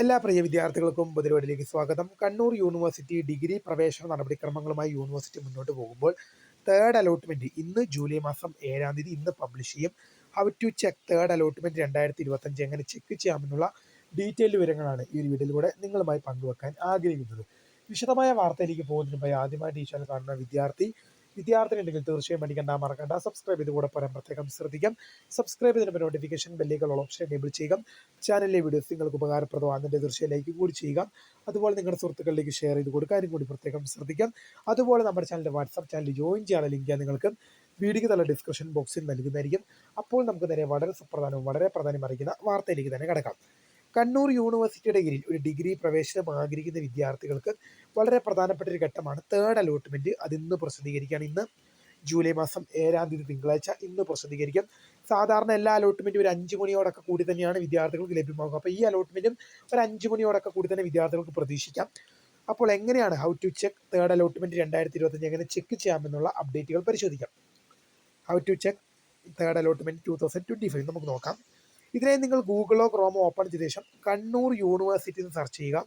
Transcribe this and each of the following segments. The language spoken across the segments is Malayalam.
എല്ലാ പ്രിയ വിദ്യാർത്ഥികൾക്കും പുതിയവരിലേക്ക് സ്വാഗതം. കണ്ണൂർ യൂണിവേഴ്സിറ്റി ഡിഗ്രി പ്രവേശന നടപടിക്രമങ്ങളുമായി യൂണിവേഴ്സിറ്റി മുന്നോട്ട് പോകുമ്പോൾ തേർഡ് അലോട്ട്മെന്റ് ഇന്ന് ജൂലൈ മാസം ഏഴാം തീയതി ഇന്ന് പബ്ലിഷ് ചെയ്യും. How to check third allotment രണ്ടായിരത്തി ഇരുപത്തഞ്ച് എങ്ങനെ ചെക്ക് ചെയ്യാമെന്നുള്ള ഡീറ്റെയിൽ വിവരങ്ങളാണ് ഈ ഒരു വീഡിയോയിലൂടെ നിങ്ങളുമായി പങ്കുവെക്കാൻ ആഗ്രഹിക്കുന്നത്. വിശദമായ വാർത്തയിലേക്ക് പോകുന്നതിന് മുമ്പ് ആദ്യമായിട്ട് ഈ കാണുന്ന വിദ്യാർത്ഥി വിദ്യാർത്ഥിനി ഉണ്ടെങ്കിൽ തീർച്ചയായും പഠിക്കേണ്ട മറക്കണ്ട. സബ്സ്ക്രൈബ് ചെയ്ത് കൂടെ പറയാൻ പ്രത്യേകം ശ്രദ്ധിക്കാം. സബ്സ്ക്രൈബ് ചെയ്തതിന് നോട്ടിഫിക്കേഷൻ ബെല്ലേക്കുള്ള ഓപ്ഷൻ എനേബിൾ ചെയ്യുക. ചാനലിലെ വീഡിയോസ് നിങ്ങൾക്ക് ഉപകാരപ്രദമാകുന്നതിന്റെ തീർച്ചയായും ലൈക്ക് കൂടി ചെയ്യുക. അതുപോലെ നിങ്ങളുടെ സുഹൃത്തുക്കളിലേക്ക് ഷെയർ ചെയ്ത് കൊടുക്കാനും കൂടി പ്രത്യേകം ശ്രദ്ധിക്കാം. അതുപോലെ നമ്മുടെ ചാനലിന്റെ വാട്സാപ്പ് ചാനൽ ജോയിൻ ചെയ്യാനുള്ള ലിങ്ക് നിങ്ങൾക്ക് വീഡിയോയ്ക്ക് തല ഡിസ്ക്രിപ്ഷൻ ബോക്സിൽ നൽകുന്നതായിരിക്കും. അപ്പോൾ നമുക്ക് നേരെ വളരെ സുപ്രധാനവും വളരെ പ്രാധാന്യം അറിയിക്കുന്ന വാർത്തയിലേക്ക് തന്നെ കിടക്കാം. കണ്ണൂർ യൂണിവേഴ്സിറ്റിയുടെ കീഴിൽ ഒരു ഡിഗ്രി പ്രവേശനം ആഗ്രഹിക്കുന്ന വിദ്യാർത്ഥികൾക്ക് വളരെ പ്രധാനപ്പെട്ട ഒരു ഘട്ടമാണ് തേർഡ് അലോട്ട്മെന്റ് അതിന്ന് പ്രസിദ്ധീകരിക്കുകയാണ്. ഇന്ന് ജൂലൈ മാസം ഏഴാം തീയതി തിങ്കളാഴ്ച ഇന്ന് പ്രസിദ്ധീകരിക്കും. സാധാരണ എല്ലാ അലോട്ട്മെന്റും ഒരു അഞ്ച് മണിയോടൊക്കെ കൂടി തന്നെയാണ് വിദ്യാർത്ഥികൾക്ക് ലഭ്യമാകുക. അപ്പോൾ ഈ അലോട്ട്മെന്റും ഒരു അഞ്ച് മണിയോടൊക്കെ കൂടി തന്നെ വിദ്യാർത്ഥികൾക്ക് പ്രതീക്ഷിക്കാം. അപ്പോൾ എങ്ങനെയാണ് how to check third allotment രണ്ടായിരത്തി ഇരുപത്തഞ്ച് എങ്ങനെ ചെക്ക് ചെയ്യാമെന്നുള്ള അപ്ഡേറ്റുകൾ പരിശോധിക്കാം. How to check third allotment two thousand five നമുക്ക് നോക്കാം. ഇതിനായി നിങ്ങൾ ഗൂഗിളോ ക്രോമോ ഓപ്പൺ ചെയ്ത ശേഷം കണ്ണൂർ യൂണിവേഴ്സിറ്റി എന്ന് സെർച്ച് ചെയ്യുക.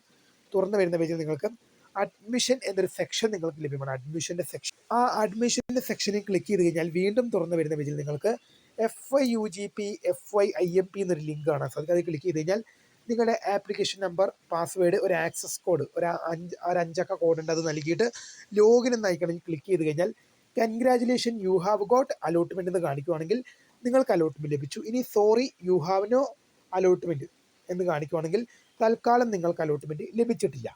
തുറന്നു വരുന്ന പേജിൽ നിങ്ങൾക്ക് അഡ്മിഷൻ എന്നൊരു സെക്ഷൻ നിങ്ങൾക്ക് ലഭ്യമാണ്. അഡ്മിഷന്റെ സെക്ഷൻ ആ അഡ്മിഷന്റെ സെക്ഷനിൽ ക്ലിക്ക് ചെയ്ത് കഴിഞ്ഞാൽ വീണ്ടും തുറന്നു വരുന്ന പേജിൽ നിങ്ങൾക്ക് F I U G P F I I M P എന്നൊരു ലിങ്ക് കാണാൻ സാധിക്കും. അത് ക്ലിക്ക് ചെയ്ത് കഴിഞ്ഞാൽ നിങ്ങളുടെ ആപ്ലിക്കേഷൻ നമ്പർ പാസ്വേഡ് ഒരു ആക്സസ് കോഡ് ഒരു അഞ്ച് ഒരു അഞ്ചക്ക കോഡ് ഉണ്ട് അത് നൽകിയിട്ട് ലോഗിൻ എന്ന് അയക്കണം ക്ലിക്ക് ചെയ്ത് കഴിഞ്ഞാൽ congratulation you have got allotment എന്ന് കാണിക്കുവാണെങ്കിൽ നിങ്ങൾക്ക് അലോട്ട്മെന്റ് ലഭിച്ചു. ഇനി sorry you have no allotment എന്ന് കാണിക്കുവാണെങ്കിൽ തൽക്കാലം നിങ്ങൾക്ക് അലോട്ട്മെന്റ് ലഭിച്ചിട്ടില്ല.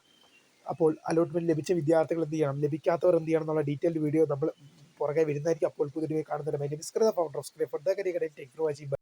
അപ്പോൾ അലോട്ട്മെന്റ് ലഭിച്ച വിദ്യാർത്ഥികൾ എന്ത് ചെയ്യണം? ലഭിക്കാത്തവർ എന്ത് ചെയ്യണം എന്നുള്ള ഡീറ്റെയിൽഡ് വീഡിയോ നമ്മൾ പുറകെ വരുന്നതായിരിക്കും. അപ്പോൾ പുതിയ കാണുന്നതിന് my name founder of screen for the